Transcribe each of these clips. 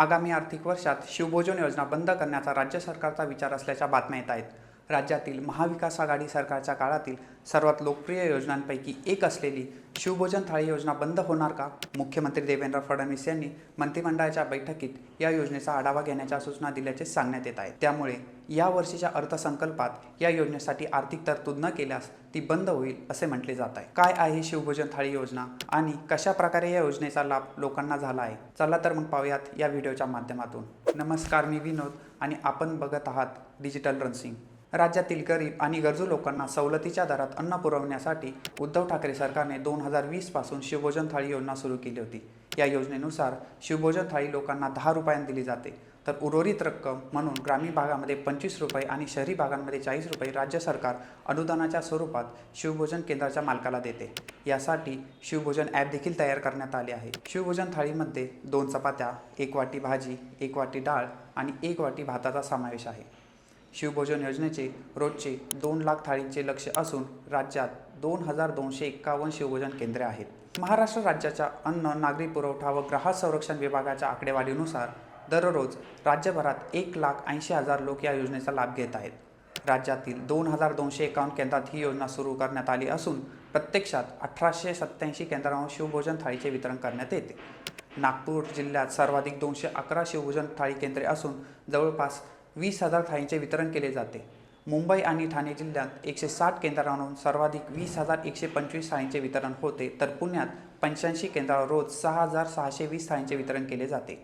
आगामी आर्थिक वर्षात शिवभोजन योजना बंद करण्याचा राज्य सरकारचा विचार असल्याच्या बातम्या येत आहेत. राज्यातील महाविकास आघाडी सरकारच्या काळातील सर्वात लोकप्रिय योजनांपैकी एक असलेली शिवभोजन थाळी योजना बंद होणार का? मुख्यमंत्री देवेंद्र फडणवीस यांनी मंत्रिमंडळाच्या बैठकीत या योजनेचा आढावा घेण्याच्या सूचना दिल्याचे सांगण्यात येत आहे. त्यामुळे या वर्षीच्या अर्थसंकल्पात या योजनेसाठी आर्थिक तरतूद न केल्यास ती बंद होईल असे म्हटले जात आहे. काय आहे शिवभोजन थाळी योजना आणि कशा प्रकारे या योजनेचा लाभ लोकांना झाला आहे? चला तर मग पाहूयात या व्हिडिओच्या माध्यमातून. नमस्कार मी विनोद आणि आपण बघत आहात डिजिटल रनसिंग राज्यातील गरीब आणि गरजू लोकांना सवलतीच्या दरात अन्न पुरवण्यासाठी उद्धव ठाकरे सरकारने दोन हजार वीसपासून शिवभोजन थाळी योजना सुरू केली होती. या योजनेनुसार शिवभोजन थाळी लोकांना दहा रुपयांनी दिली जाते. तर उर्वरित रक्कम म्हणून ग्रामीण भागामध्ये पंचवीस रुपये आणि शहरी भागांमध्ये चाळीस रुपये राज्य सरकार अनुदानाच्या स्वरूपात शिवभोजन केंद्राच्या मालकाला देते. यासाठी शिवभोजन ॲप देखील तयार करण्यात आले आहे. शिवभोजन थाळीमध्ये दोन चपात्या एक वाटी भाजी एक वाटी डाळ आणि एक वाटी भाताचा समावेश आहे. शिवभोजन योजनेचे रोजचे दोन लाख थाळींचे लक्ष्य असून राज्यात दोन हजार दोनशे एक्कावन्न शिवभोजन केंद्रे आहेत. महाराष्ट्र राज्याच्या अन्न नागरी पुरवठा व ग्राहक संरक्षण विभागाच्या आकडेवारीनुसार दररोज राज्यभरात एक लाख ऐंशी हजार लोक या योजनेचा लाभ घेत आहेत. राज्यातील दोन हजार दोनशे एकावन्न केंद्रात ही योजना सुरू करण्यात आली असून प्रत्यक्षात अठराशे सत्त्याऐंशी केंद्रांवर शिवभोजन थाळीचे वितरण करण्यात येते. नागपूर जिल्ह्यात सर्वाधिक दोनशे अकरा शिवभोजन थाळी केंद्रे असून जवळपास वीस हजार थाळींचे वितरण केले जाते. मुंबई आणि ठाणे जिल्ह्यात एकशे साठ केंद्रांवरून सर्वाधिक वीस हजार एकशे पंचवीस थाळींचे वितरण होते तर पुण्यात पंच्याऐंशी केंद्रावर रोज सहा हजार सहाशे वीस थाळींचे वितरण केले जाते.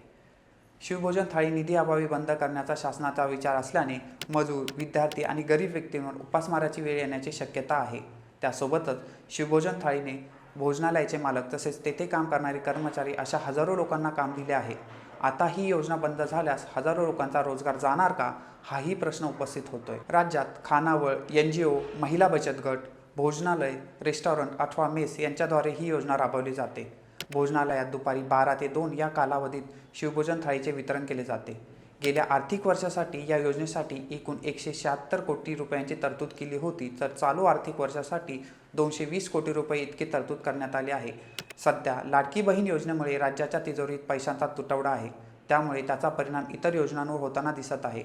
शिवभोजन थाळी निधी अभावी बंद करण्याचा शासनाचा विचार असल्याने मजूर विद्यार्थी आणि गरीब व्यक्तींवर उपासमाराची वेळ येण्याची शक्यता आहे. त्यासोबतच शिवभोजन थाळीने भोजनालयाचे मालक तसेच तेथे काम करणारे कर्मचारी अशा हजारो लोकांना काम दिले आहे. आता ही योजना बंद झाल्यास हजारो लोकांचा रोजगार जाणार का? हाही प्रश्न उपस्थित होतोय. राज्यात खानावळ एन जी ओ महिला बचत गट भोजनालय रेस्टॉरंट अथवा मेस यांच्याद्वारे ही योजना राबवली जाते. भोजनालयात दुपारी बारा ते दोन या कालावधीत शिवभोजन थाळीचे वितरण केले जाते. गेल्या आर्थिक वर्षासाठी या योजनेसाठी एकूण एकशे शहात्तर कोटी रुपयांची तरतूद केली होती तर चालू आर्थिक वर्षासाठी दोनशे वीस कोटी रुपये इतकी तरतूद करण्यात आली आहे. सध्या लाडकी बहीण योजनेमुळे राज्याच्या तिजोरीत पैशांचा तुटवडा आहे. त्यामुळे त्याचा परिणाम इतर योजनांवर होताना दिसत आहे.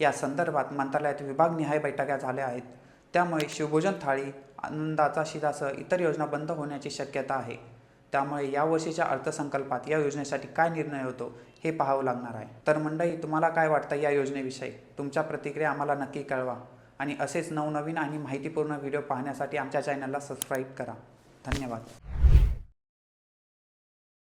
या संदर्भात मंत्रालयात विभागनिहाय बैठका झाल्या आहेत. त्यामुळे शिवभोजन थाळी आनंदाचा शिदासह इतर योजना बंद होण्याची शक्यता आहे. त्यामुळे यावर्षीच्या अर्थसंकल्पात या योजनेसाठी काय निर्णय होतो हे पाहावं लागणार आहे. तर मंडळी तुम्हाला काय वाटतं या योजनेविषयी? तुमच्या प्रतिक्रिया आम्हाला नक्की कळवा. आणि असेच नवनवीन आणि माहितीपूर्ण व्हिडिओ पाहण्यासाठी आमच्या चॅनलला सबस्क्राईब करा. धन्यवाद.